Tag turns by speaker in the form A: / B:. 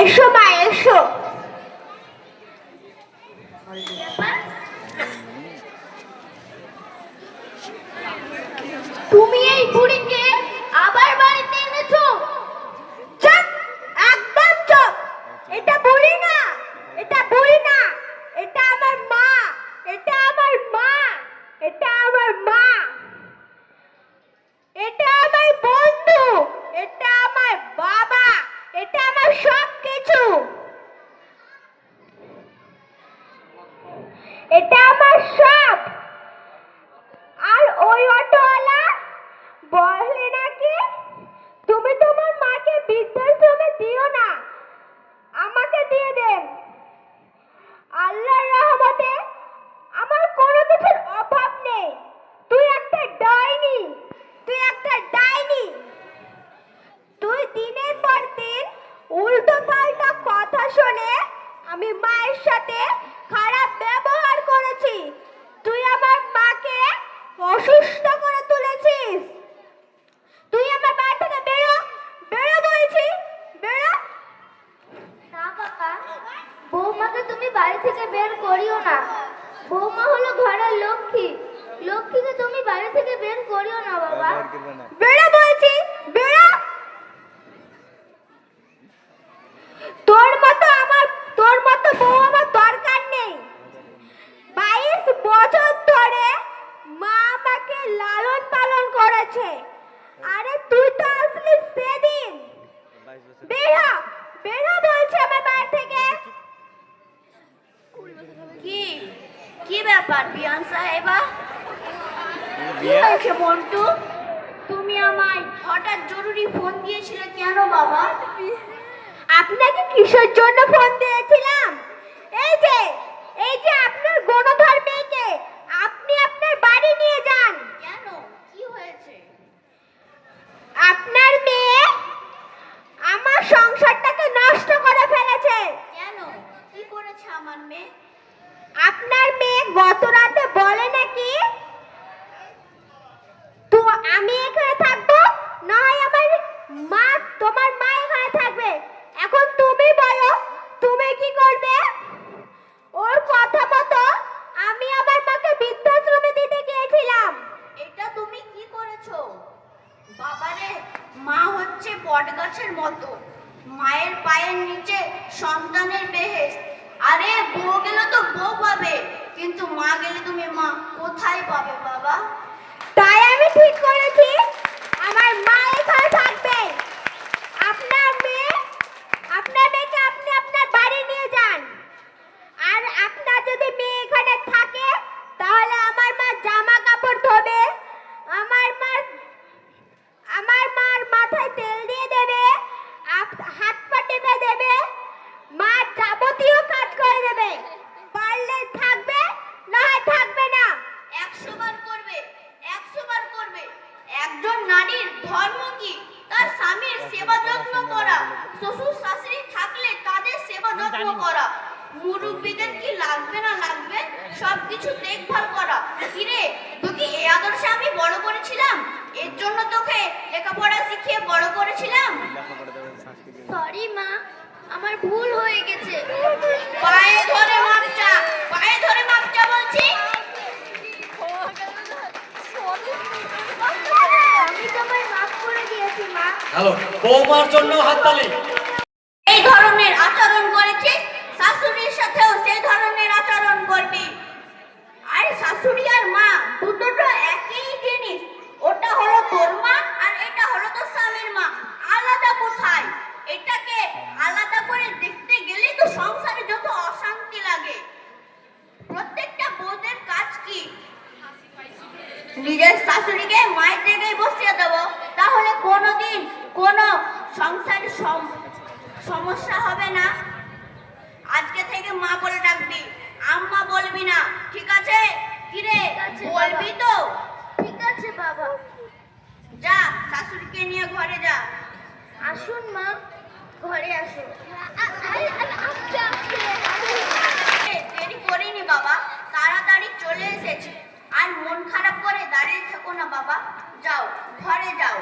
A: এসো মা, এসো।
B: তুমি এই বুড়িকে আবার বাড়িতে এনেছো?
A: একদম চুপ। এটা বুড়ি না, এটা বুড়ি না। এটা আমার মা এটা আমার মা এটা আমার মা। এটা আমার বন্ধু এটা আমার বাবা এটা আমার সব কিছু এটা আমার সব আর ওই অটোওয়ালা বলে নাকি তুমি তোমার মাকে বৃদ্ধাশ্রমে দিও না আমাকে দিয়ে দেন আল্লাহর রহমতে আমার কোনো কিছুর অভাব নেই তুই একটা ডাইনি তুই একটা ডাইনি তুই দিনের পর দিন উল্টো পাল্টা কথা শুনে আমি মায়ের সাথে খারাপ ব্যবহার করেছি। তুই আমার মাকে অসুস্থ করে তুলেছিস। তুই আমার বাড়ি থেকে বেরো বেরো বলছি বেরো।
B: না কাকা বৌমাকে তুমি বাড়ি থেকে বের করিও না। বৌমা হলো ঘরের লক্ষ্মী। লক্ষ্মীকে তুমি বাড়ি থেকে বের করিও না বাবা।
A: বেরো বলছি বেরো তোর মতো আমার তোর মতো বউ আমার দরকার নেই বাইশ বছর ধরে মা আমাকে লালন করেছে আরে তুই তো আসলি সেদিন। বেরো বেরো বলছে আমার বাড়ি থেকে।
B: কি? কি ব্যাপার বিয়ান সাহেবা? কি হয়েছে মন্টু তুমি আমায় হঠাৎ জরুরি ফোন দিয়েছিলে কেন বাবা?
A: আপনাকে কিসের জন্য ফোন দিয়েছিলাম? এই যে এই যে আপনার গণধর মেয়েকে আপনি আপনার বাড়ি নিয়ে যান
B: কেন কি হয়েছে
A: আপনার মেয়ে আমার সংসারটাকে নষ্ট করে ফেলেছে
B: কেন কি করেছে আমার মেয়ে?
A: আপনার মেয়ে গত রাতে বলে নাকি, তো আমি এখানে থাকব? না হয় আমার মা, তোমার মা এখানে থাকবে। এখন তুমি বলো, তুমি কি করবে? ওর কথা মতো আমি আমার মাকে বৃদ্ধাশ্রমে দিতে গিয়েছিলাম।
B: এটা তুমি কি করেছ? বাবারে, মা হচ্ছে বটগাছের মতো। মায়ের পায়ের নিচে সন্তানের বেহেস আরে বউ গেলে তো বউ পাবে কিন্তু মা গেলে তুমি মা কোথায় পাবে বাবা?
A: তাই আমি ঠিক করেছি। আমার মা এখানে থাকবে আপনার মেয়ে আপনার মেয়েকে আপনি আপনার বাড়ি নিয়ে যান আর আপনার যদি মেয়ে এখানে থাকে তাহলে আমার মা জামা কাপড় ধোবে আমার মা আমার মার মাথায় তেল দিয়ে দেবে আপ- হাত পা টেপে দেবে মা যাবতীয় কাজ করে দেবে পারলে থাকবে না হয় থাকবে না
B: একশো বার করবে একশো বার করবে একজন নারীর ধর্ম কি তার স্বামীর সেবা যত্ন করা শ্বশুর শাশুড়ি থাকলে তাদের সেবা যত্ন করা। মুরব্বীদের কি লাগবে না লাগবে সবকিছু দেখভাল করা। কিরে তোকে এই আদর্শে আমি বড় করেছিলাম? এর জন্য তোকে লেখাপড়া শিখিয়ে বড় করেছিলাম? সরি মা আমার ভুল হয়ে গেছে।
C: হ্যালো বৌমার জন্য হাততালি
B: এই ধরনের আচরণ করেছিস? শাশুড়ির সাথেও সেই ধরনের আচরণ করবি। আর শাশুড়ি আর মা দুটো একই জিনিস। ওটা হলো তোর মা আর এটা হলো তোর স্বামীর মা। আলাদা কোথায়? এটাকে আলাদা করে দেখতে গেলে তো সংসারে যত অশান্তি লাগে। প্রত্যেকটা বউদের কাজ কি? নিজের শাশুড়িকে মায়ের জায়গায় বসিয়ে দেবো। তাহলে দিন কোনো সংসার সমস্যা হবে না আজকে থেকে মা বলে ডাকবি। আম্মা বলবি না ঠিক আছে? কিরে বলবি তো? ঠিক আছে বাবা। যা শাশুড়িকে নিয়ে ঘরে যা। আসুন মা। ঘরে আসুন। দেরি করিনি
D: বাবা। তাড়াতাড়ি চলে এসেছি। আর মন খারাপ করে দাঁড়িয়ে থেকো না বাবা।
B: যাও ঘরে যাও।